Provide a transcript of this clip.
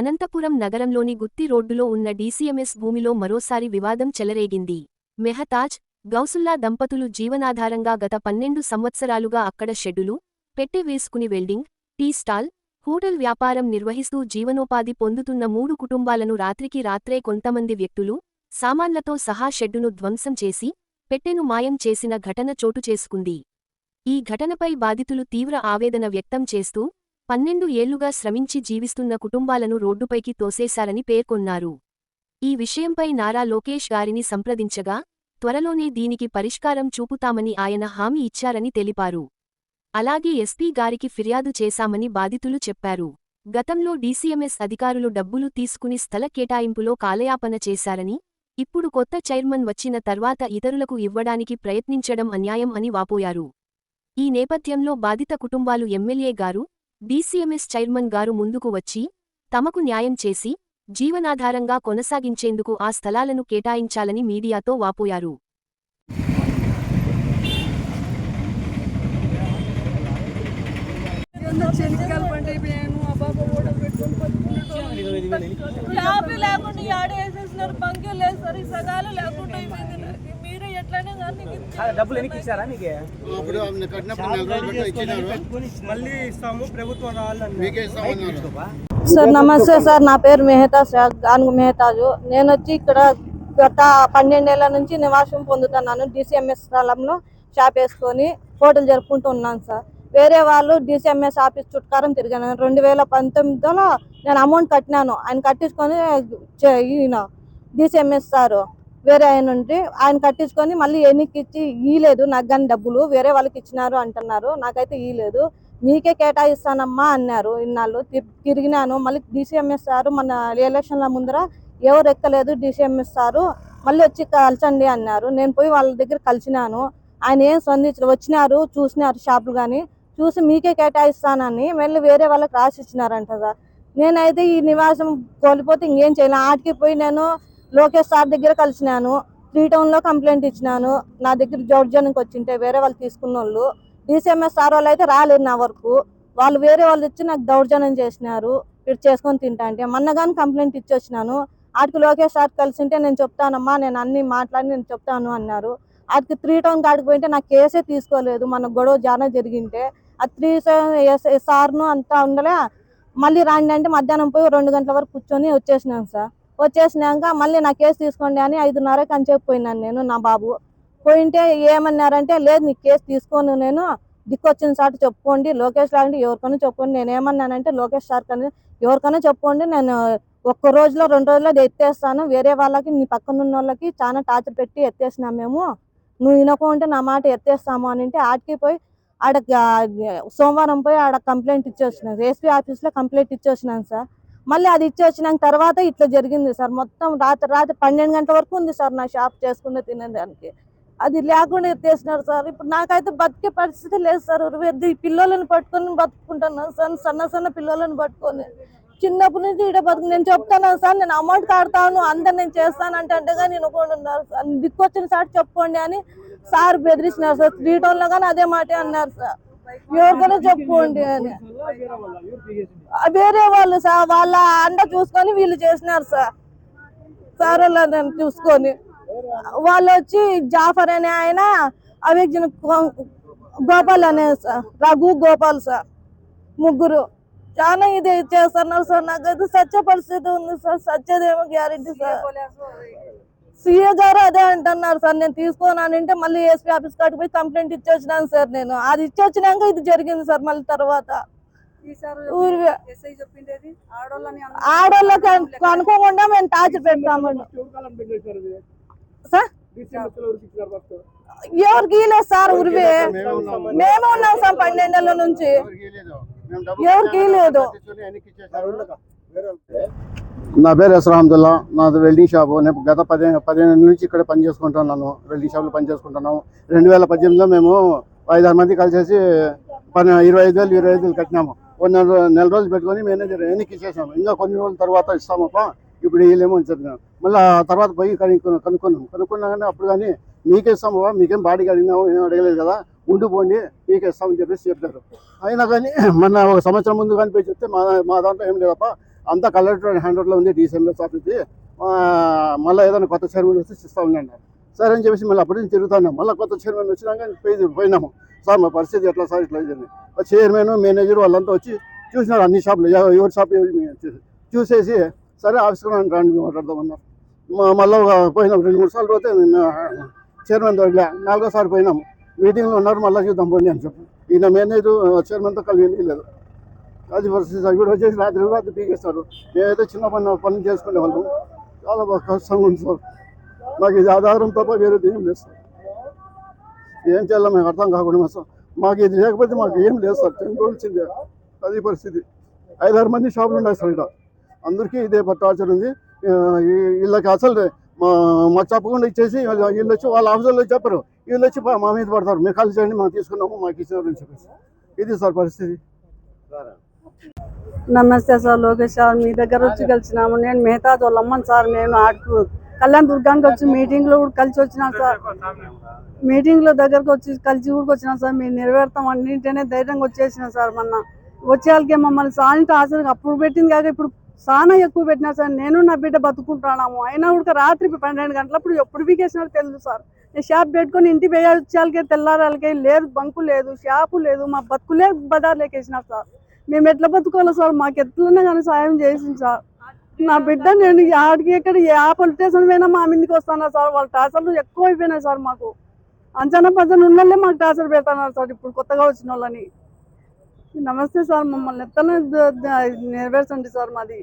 అనంతపురం నగరంలోని గుత్తి రోడ్డులో ఉన్న డీసీఎంఎస్ భూమిలో మరోసారి వివాదం చెలరేగింది. మెహతాజ్ గౌసుల్లా దంపతులు జీవనాధారంగా గత పన్నెండు సంవత్సరాలుగా అక్కడ షెడ్డులు పెట్టె వేసుకుని వెల్డింగ్ టీ స్టాల్ హోటల్ వ్యాపారం నిర్వహిస్తూ జీవనోపాధి పొందుతున్న మూడు కుటుంబాలను రాత్రికి రాత్రే కొంతమంది వ్యక్తులు సామాన్లతో సహా షెడ్డును ధ్వంసం చేసి పెట్టెను మాయం చేసిన ఘటన చోటు చేసుకుంది. ఈ ఘటనపై బాధితులు తీవ్ర ఆవేదన వ్యక్తం చేస్తూ పన్నెండు ఏళ్ళుగా శ్రమించి జీవిస్తున్న కుటుంబాలను రోడ్డుపైకి తోసేశారని పేర్కొన్నారు. ఈ విషయంపై నారా లోకేష్ గారిని సంప్రదించగా త్వరలోనే దీనికి పరిష్కారం చూపుతామని ఆయన హామీ ఇచ్చారని తెలిపారు. అలాగే ఎస్పీ గారికి ఫిర్యాదు చేశామని బాధితులు చెప్పారు. గతంలో డీసీఎంఎస్ అధికారులు డబ్బులు తీసుకుని స్థల కేటాయింపులో కాలయాపన చేశారని ఇప్పుడు కొత్త చైర్మన్ వచ్చిన తర్వాత ఇతరులకు ఇవ్వడానికి ప్రయత్నించడం అన్యాయం అని వాపోయారు. ఈ నేపథ్యంలో బాధిత కుటుంబాలు ఎమ్మెల్యే గారు డీసీఎంఎస్ చైర్మన్ గారు ముందుకు వచ్చి తమకు న్యాయం చేసి జీవనాధారంగా కొనసాగించేందుకు ఆ స్థలాలను కేటాయించాలని మీడియాతో వాపోయారు. లేకుండా సగాలు లేకుండా డబ్బులు ఇచ్చారా నీకు మళ్ళీ ఇస్తాము ప్రభుత్వం సార్ నమస్తే సార్ నా పేరు మెహతా సార్ గానుగు మెహతాజు. నేను వచ్చి ఇక్కడ గత పన్నెండేళ్ళ నుంచి నివాసం పొందుతున్నాను డిసిఎంఎస్ స్థలంలో షాప్ వేసుకొని హోటల్ జరుపుకుంటూ ఉన్నాను సార్. వేరే వాళ్ళు డిసిఎంఎస్ ఆఫీస్ చుట్కారం తిరిగాను. రెండు వేల పంతొమ్మిదిలో నేను అమౌంట్ కట్టినాను. ఆయన కట్టించుకొని ఈయన డిసిఎంఎస్ సారు. వేరే ఆయన ఉంటే ఆయన కట్టించుకొని మళ్ళీ ఎన్నికిచ్చి ఇయ్యలేదు నాకు కానీ డబ్బులు వేరే వాళ్ళకి ఇచ్చినారు అంటున్నారు నాకైతే ఇయ్యలేదు. మీకే కేటాయిస్తానమ్మా అన్నారు. ఇన్నాళ్ళు తిరిగినాను. మళ్ళీ డీసీఎంఎస్ సారు మన ఎలక్షన్ల ముందర ఎవరు ఎక్కలేదు డీసీఎంఎస్ సారు మళ్ళీ వచ్చి కలిసండి అన్నారు. నేను పోయి వాళ్ళ దగ్గర కలిసినాను. ఆయన ఏం స్పందించరు వచ్చినారు చూసినారు షాపులు కానీ చూసి మీకే కేటాయిస్తానని మళ్ళీ వేరే వాళ్ళకి రాసి ఇచ్చినారంట సార్. నేనైతే ఈ నివాసం కోల్పోతే ఇంకేం చేయలేను ఆటికి పోయి నేను లోకేష్ సార్ దగ్గర కలిసినాను. త్రీ టౌన్లో కంప్లైంట్ ఇచ్చినాను. నా దగ్గర జోర్జానికి వచ్చింటే వేరే వాళ్ళు తీసుకున్న వాళ్ళు డిసిఎంఎస్ సార్ వాళ్ళు అయితే రాలేదు నా వరకు. వాళ్ళు వేరే వాళ్ళు ఇచ్చి నాకు దౌర్జన్యం చేసినారు. ఇటు చేసుకొని తింటా అంటే. మొన్న కానీ కంప్లైంట్ ఇచ్చి వచ్చినాను. ఆటికి లోకేష్ సార్ కలిసింటే నేను చెప్తానమ్మా నేను అన్ని మాట్లాడి నేను చెప్తాను అన్నారు. ఆటికి త్రీ టౌన్ కాడికి పోయింటే నాకు కేసే తీసుకోలేదు. మన గొడవ జానా జరిగింటే. ఆ త్రీ సార్ను అంతా ఉండలే. మళ్ళీ రాండి అంటే మధ్యాహ్నం పోయి రెండు గంటల వరకు కూర్చొని వచ్చేసినాను సార్. వచ్చేసినాక మళ్ళీ నా కేసు తీసుకోండి అని ఐదున్నరకి అని చెప్పిపోయినాను నేను నా బాబు. పోయింటే ఏమన్నారంటే లేదు నీ కేసు తీసుకోను నేను. దిక్కొచ్చిన సార్ చెప్పుకోండి. లోకేష్ లాంటి ఎవరికైనా చెప్పుకోండి. నేను ఏమన్నానంటే లోకేష్ సార్ కానీ ఎవరికైనా చెప్పుకోండి. నేను ఒక్క రోజులో రెండు రోజుల్లో ఎత్తేస్తాను. వేరే వాళ్ళకి నీ పక్కన ఉన్న వాళ్ళకి చాలా టార్చర్ పెట్టి ఎత్తేసినాం మేము. నువ్వు వినకుంటే నా మాట ఎత్తేస్తాము అని అంటే ఆడికి పోయి ఆడ సోమవారం పోయి ఆడ కంప్లైంట్ ఇచ్చేసినాను ఎస్పీ ఆఫీస్లో కంప్లైంట్ ఇచ్చేసినాను సార్. మళ్ళీ అది ఇచ్చి వచ్చినాక తర్వాత ఇట్లా జరిగింది సార్. మొత్తం రాత్రి రాత్రి పన్నెండు గంటల వరకు ఉంది సార్ నా షాప్ చేసుకునే తినేదానికి. అది లేకుండా ఎత్తేసినారు సార్. ఇప్పుడు నాకైతే బతికే పరిస్థితి లేదు సార్. ఉరివేద్ది పిల్లలను పట్టుకొని బతుకుంటున్నాను సార్. సన్న సన్న పిల్లలను పట్టుకొని. చిన్నప్పటి నుంచి ఇక్కడ బతుకు నేను చెప్తాను సార్ నేను అమౌంట్ కడతాను అందరు నేను చేస్తాను అంటే అంటేగా నేను ఉన్నారు సార్. దిక్కొచ్చిన సార్ చెప్పుకోండి అని సార్ బెదిరిస్తున్నారు సార్. త్రీ టౌన్లో కానీ అదే మాటే అన్నారు సార్. ఎవరికైనా చెప్పుకోండి అని. వేరే వాళ్ళు సార్ వాళ్ళ అండ చూసుకొని వీళ్ళు చేసినారు సార్. సార్ వాళ్ళని చూసుకొని. వాళ్ళు వచ్చి జాఫర్ అనే ఆయన అవేజన గోపాల్ అనే సార్ రఘు గోపాల్ సార్ ముగ్గురు. చాలా ఇది చేస్తున్నారు సార్. నాకైతే సత్య పరిస్థితి ఉంది సార్. సత్యదేమో గ్యారెంటీ సార్. సీఏ గారు అదే అంటున్నారు సార్ నేను తీసుకోను అంటే మళ్ళీ ఎస్పీ ఆఫీస్ కాడికి పోయి కంప్లైంట్ ఇచ్చి వచ్చినాను సార్ నేను. అది ఇచ్చి వచ్చినాక ఇది జరిగింది సార్ మళ్ళీ తర్వాత. ఆడోళ్ళకి అను- అనుకోకుండా మేము టార్చర్ పెడతామండి సార్? ఎవరికి సార్ ఉరివే మేమే ఉన్నాం. సార్ పన్నెండేళ్ళ నుంచి. ఎవరికి ఇయ్యలేదు. నా పేరు ఎస్రాహమ్దుల్లా నాది వెల్డింగ్ షాపు నేను గత పదిహేను పదిహేను నుంచి ఇక్కడ పని చేసుకుంటున్నాను వెల్డింగ్ షాప్లో పని చేసుకుంటున్నాము. రెండు వేల పద్దెనిమిదిలో మేము ఐదారు మంది కలిసేసి పని ఇరవై ఐదు వేలు ఇరవై ఐదు వేలు కట్టినాము. ఒక నెల నెల రోజులు పెట్టుకొని మేనేజర్ ఎన్నికి ఇచ్చేసాము ఇంకా కొన్ని రోజుల తర్వాత ఇస్తామప్ప ఇప్పుడు వీళ్ళేమో అని చెప్పినాం మళ్ళీ ఆ తర్వాత పోయి కనుక్కున్నాం కనుక్కున్నాం. కనుక్కున్నా కానీ అప్పుడు కానీ మీకే ఇస్తాము మీకేం బాడీకి అడిగినాము ఏం అడగలేదు కదా ఉండిపోండి మీకే ఇస్తామని చెప్పేసి చెప్పారు. అయినా కానీ మొన్న ఒక సంవత్సరం ముందు కనిపించి చెప్తే మా మా దాంట్లో ఏం లేదప్ప అంతా కలెక్టర్ హ్యాండ్ ఓవర్లో ఉంది డిసిఎంఎస్ ఆఫీస్ది మళ్ళీ ఏదైనా కొత్త చైర్మన్ వస్తే ఇస్తా ఉండండి. సరే అని చెప్పేసి మళ్ళీ అప్పటి నుంచి తిరుగుతున్నాం మళ్ళీ కొత్త చైర్మన్ వచ్చినాక పోయి పోయినాము. సార్ మా పరిస్థితి ఎట్లా సార్? ఇట్లా అయింది. చైర్మన్ మేనేజర్ వాళ్ళంతా వచ్చి చూసినారు అన్ని షాపులు. ఎవరి షాప్? ఎవరి చూసేసి సరే ఆఫీస్కి రండి రండి మాట్లాడదామన్నారు. మళ్ళీ పోయినాం. రెండు మూడు సార్లు పోతే చైర్మన్ దొరకలే నాలుగోసారి పోయినాము. మీటింగ్లో ఉన్నారు మళ్ళీ చూద్దాం పోండి అని చెప్పి. ఈయన మేనేజర్ చైర్మన్తో కలిగి లేదు. అది పరిస్థితి అవి కూడా వచ్చేసి రాత్రి రాత్రి పీకేస్తారు. మేమైతే చిన్న పని పని చేసుకునే వాళ్ళం చాలా బాగా కష్టంగా ఉంది సార్. మాకు ఇది ఆధారం తప్ప వేరే ఏం లేదు సార్. ఏం చేయాలో మేము అర్థం కాకుండా సార్. మాకు ఇది లేకపోతే మాకు ఏం లేదు సార్. తెలుసుకోవాల్సిందే అది పరిస్థితి. ఐదారు మంది షాపులు ఉన్నాయి సార్ ఇక్కడ. అందరికీ ఇదే టార్చర్ ఉంది. వీళ్ళకి అసలు మా మాకు చెప్పకుండా ఇచ్చేసి వీళ్ళు వచ్చి వాళ్ళ ఆఫీసర్లో చెప్పరు. వీళ్ళు వచ్చి మా మీద పడతారు. మీరు కాల్ చేయండి మేము తీసుకున్నాము మాకు ఇచ్చినారు అని చెప్పేసి. ఇది సార్ పరిస్థితి. నమస్తే సార్ లోకేష్ సార్. మీ దగ్గర వచ్చి కలిసినాము. నేను మెహతాజ్ వాళ్ళమ్మని సార్. నేను ఆడుకు కళ్యాణ్ దుర్గానికి వచ్చి మీటింగ్లో కూడా కలిసి వచ్చినా సార్. మీటింగ్లో దగ్గరకు వచ్చి కలిసి కూడా వచ్చినాం సార్. మీరు నెరవేరుతాం అన్నింటినే ధైర్యంగా వచ్చేసిన సార్ మొన్న. వచ్చేవాళ్ళకి మమ్మల్ని సాయంత్రం ఆసరికి అప్పుడు పెట్టింది కాక ఇప్పుడు చాలా ఎక్కువ పెట్టినా సార్. నేను నా బిడ్డ బతుకుంటున్నాము. అయినా కూడా రాత్రి పన్నెండు గంటలప్పుడు ఎప్పుడు వీకేసినాడు తెలుసు సార్. నేను షాప్ పెట్టుకొని ఇంటి వేయాలి వచ్చేళ్ళకి తెల్లారాలకి లేదు బంకు లేదు షాపు లేదు మా బతుకులే బజార్లోకి వేసినారు సార్. మేము ఎట్లా బతుకోవాలి సార్? మాకు ఎట్లనే కానీ సాయం చేసింది సార్. నా బిడ్డ నేను ఆడికి ఎక్కడ ఏ పోలీస్ స్టేషన్ పోయినా మా మీదకి వస్తానా సార్? వాళ్ళ టాసర్లు ఎక్కువ అయిపోయినాయి సార్ మాకు. అంచనా పచ్చని ఉన్నోళ్ళే మాకు టాసర్ పెడతాన్నారు సార్ ఇప్పుడు కొత్తగా వచ్చిన వాళ్ళని. నమస్తే సార్ మమ్మల్ని ఎత్తనే నెరవేర్చండి సార్ మాది.